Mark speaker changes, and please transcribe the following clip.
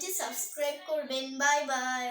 Speaker 1: চ্যানেলটি সাবস্ক্রাইব করবেন। Bye bye.